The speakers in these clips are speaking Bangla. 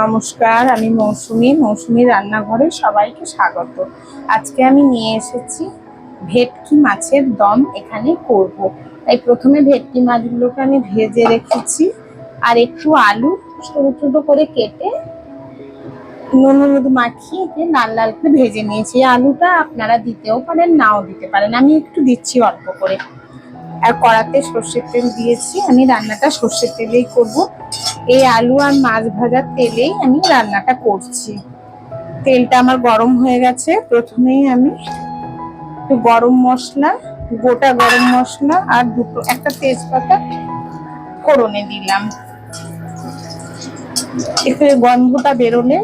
নমস্কার, আমি মৌসুমি। মৌসুমি রান্নাঘরে সবাইকে স্বাগত। আজকে আমি নিয়ে এসেছি ভেটকি মাছের দম এখানে করব। তাই প্রথমে ভেটকি মাছগুলোকে আমি ভেজে রেখেছি। আর একটু আলু ছোটো ছোটো করে কেটে নুন হলুদ মাখিয়ে লাল লাল করে ভেজে নিয়েছি। আলুটা আপনারা দিতেও পারেন, নাও দিতে পারেন। আমি একটু দিচ্ছি অল্প করে। আর কড়াতে সর্ষের তেল দিয়েছি। আমি রান্নাটা সর্ষের তেলেই করব। এই আলু আর মাছ ভাজার তেলেই আমি রান্নাটা করছি। তেলটা আমার গরম হয়ে গেছে। প্রথমেই আমি একটু গরম মশলা, গোটা গরম মশলা আর দুটো, একটা তেজপাতা ফোড়নে দিলাম। একটু গন্ধটা বেরোলে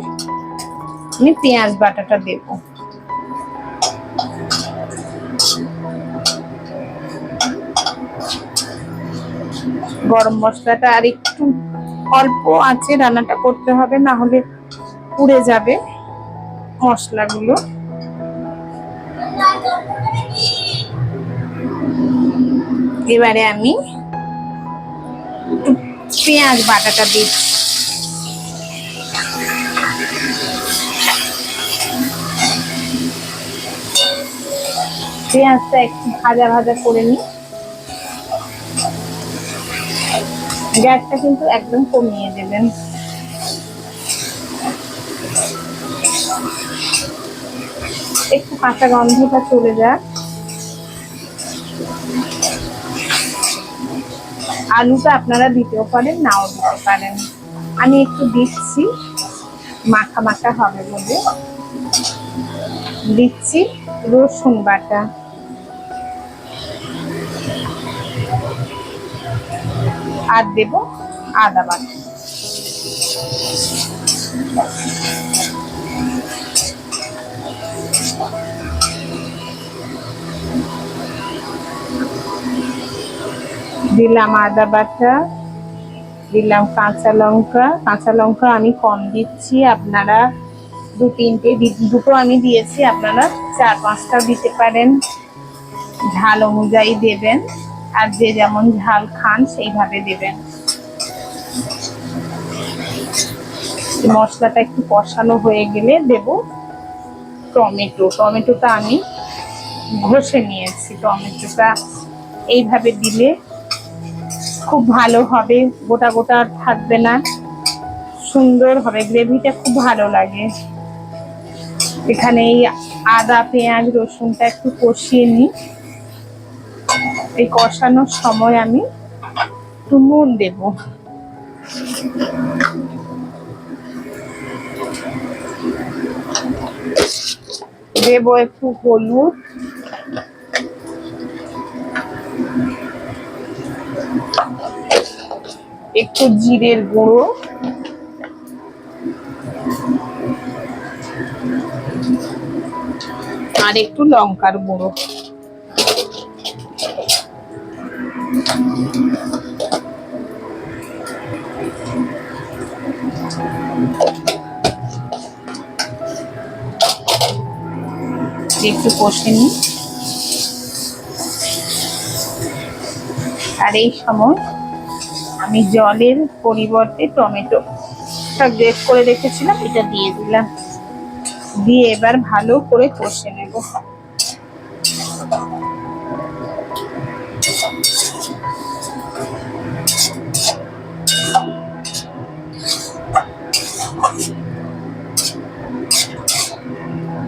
আমি পেঁয়াজ বাটাটা দেবো। গরম মশলাটা আর একটু অল্প আছে, রান্নাটা করতে হবে, না হলে পুড়ে যাবে মশলাগুলো। এবারে আমি পেঁয়াজ বাটাটা দিচ্ছি পেঁয়াজটা একটু ভাজা ভাজা করে নিই। গ্যাসটা কিন্তু একদম কমিয়ে দেবেন। একটু কাঁচা গন্ধটা চলে যাক। আলুটা আপনারা দিতেও পারেন, নাও দিতে পারেন। আমি একটু দিচ্ছি, মাখা মাখা হবে বলে। দিচ্ছি রসুন বাটা। আর দেব আদা বাটা। দিলাম আদা বাটা, দিলাম কাঁচা লঙ্কা। কাঁচা লঙ্কা আমি কম দিচ্ছি, আপনারা দু তিনটে দুটো আমি দিয়েছি, আপনারা চার পাঁচটা দিতে পারেন। ঝাল অনুযায়ী দেবেন। আর যে যেমন ঝাল খান, সেইভাবে দেবেন। মশলাটা একটু কষানো হয়ে গেলে দেব টমেটো। টমেটোটা আমি ঘষে নিয়েছি। টমেটোটা এইভাবে দিলে খুব ভালো হবে। গোটা গোটা থাকবে না। সুন্দর হবে। গ্রেভিটা খুব ভালো লাগে। এখানে এই আদা, পেঁয়াজ, রসুনটা একটু কষিয়ে নিই। এই কষানোর সময় আমি একটু নুন দেব। দেব একটু হলুদ। একটু জিরের গুঁড়ো। আর একটু লঙ্কার গুঁড়ো। একটু কষে নিই। আর এই সময় আমি জলের পরিবর্তে টমেটো। গ্রেট করে রেখেছিলাম, এটা দিয়ে দিলাম। দিয়ে এবার ভালো করে কষে নেব।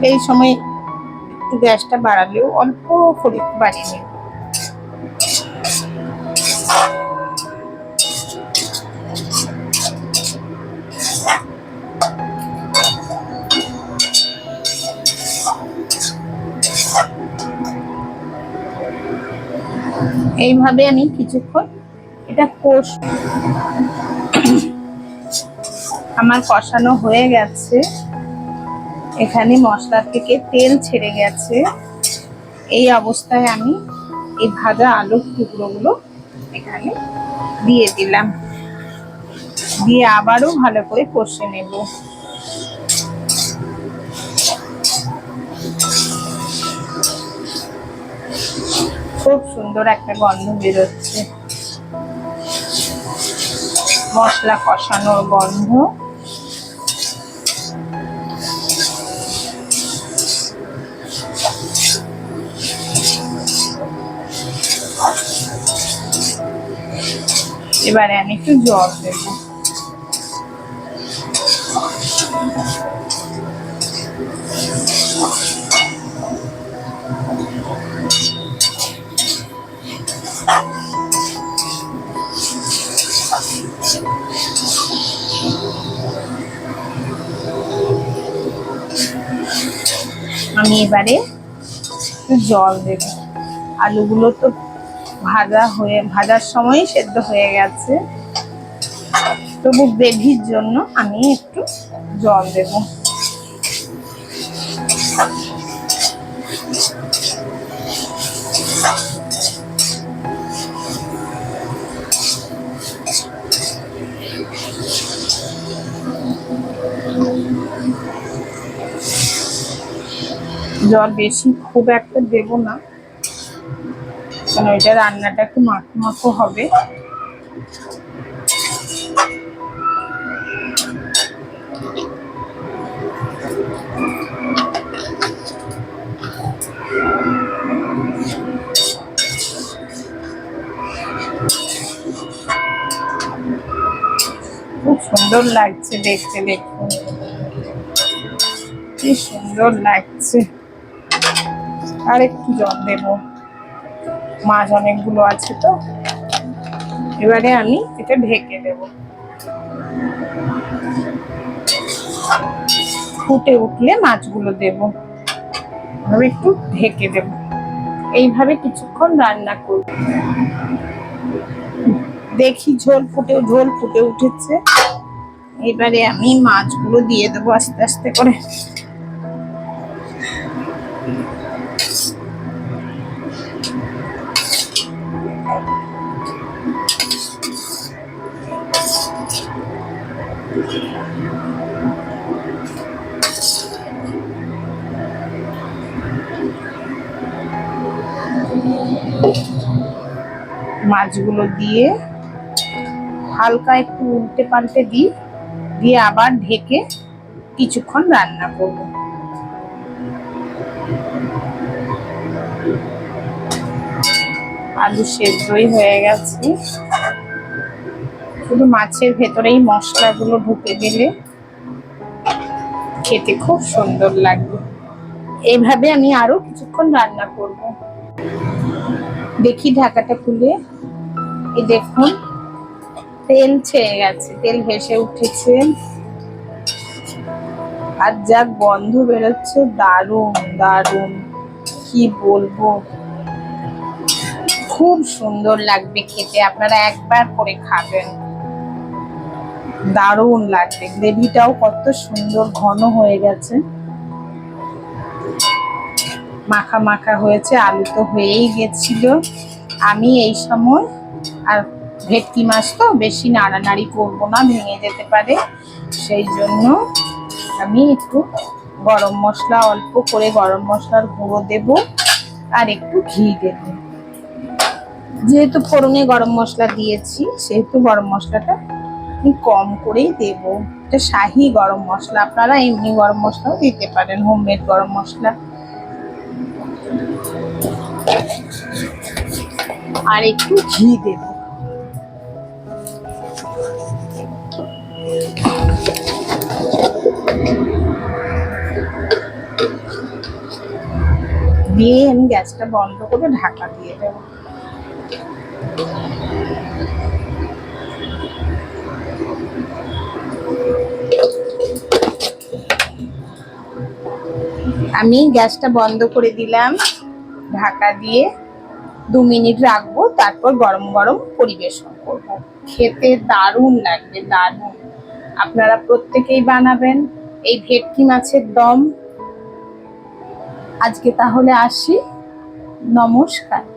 এই সময় গ্যাসটা বাড়ালেও অল্প করে বাড়িয়ে এইভাবে আমি কিছুক্ষণ এটা কষ আমার কষানো হয়ে গেছে। এখানে মশলা থেকে তেল ছেড়ে গেছে। এই অবস্থায় আমি এই ভাজা আলুর টুকরোগুলো এখানে দিয়ে দিলাম। দিয়ে আবারও ভালো করে কষে নেব। খুব সুন্দর একটা গন্ধ বেরোচ্ছে। মশলা কষানোর গন্ধ। এবারে আমি একটু জল দেবো। আমি এবারে জল দেব। আলুগুলো তো ভাজা হয়ে, ভাজার সময় সেদ্ধ হয়ে গেছে। তবু গ্রেভির জন্য আমি একটু জল দেব। জল বেশি খুব একটা দেব না। কারণ ওইটা রান্নাটা একটু মাখো মাখো হবে। খুব সুন্দর লাগছে দেখতে দেখতে কি সুন্দর লাগছে। আর একটু জল দেব। মাছ অনেকগুলো আছে তো। এবারে আমি এটা ঢেকে দেব। ফুটে উঠলে মাছগুলো দেব। এভাবে একটু ঢেকে দেব। এইভাবে কিছুক্ষণ রান্না করব। দেখি ঝোল ফুটে ঝোল ফুটে উঠেছে। এবারে আমি মাছগুলো দিয়ে দেবো আস্তে আস্তে করে। মাছগুলো দিয়ে হালকা একটু উল্টে পাল্টে দিই, দিয়ে আবার ঢেকে কিছুক্ষণ রান্না করব। আলু সেদ্ধই হয়ে গেছে। শুধু মাছের ভেতরেই মশলাগুলো ঢুকে দিলে খেতে খুব সুন্দর লাগবে। এইভাবে আমি আরও কিছুক্ষণ রান্না করব। দেখি ঢাকাটা খুলে। এই দেখুন, তেল ছেয়ে গেছে, তেল ভেসে উঠেছে। আর যা গন্ধ বেরোচ্ছে, দারুণ দারুণ। কি বলব? খুব সুন্দর লাগবে খেতে, আপনারা একবার করে খাবেন। দারুণ লাগবে। গ্রেভিটাও কত সুন্দর ঘন হয়ে গেছে। মাখা মাখা হয়েছে, আলু তো হয়েই গেছিল। আমি এই সময়, আর ভেটকি মাছ তো বেশি নাড়ানাড়ি করব না, ভেঙে যেতে পারে। সেই জন্য আমি একটু গরম মশলা, অল্প করে গরম মশলার গুঁড়ো দেব আর একটু ঘি দেব। যেহেতু ফোড়নে গরম মশলা দিয়েছি, সেহেতু গরম মশলাটা কম করেই দেব। এটা শাহি গরম মশলা। আপনারা এমনি গরম মশলাও দিতে পারেন হোমমেড গরম মশলা। আর একটু ঘি দেব। দিয়ে আমি গ্যাসটা বন্ধ করে ঢাকা দিয়ে দেবো। আমি গ্যাসটা বন্ধ করে দিলাম, ঢাকা দিয়ে দু মিনিট রাখব, তারপর গরম গরম পরিবেশন করব। খেতে দারুণ লাগবে, দারুণ। আপনারা প্রত্যেকেই বানাবেন এই ভেটকি মাছের দম। আজকে তাহলে আসি, নমস্কার।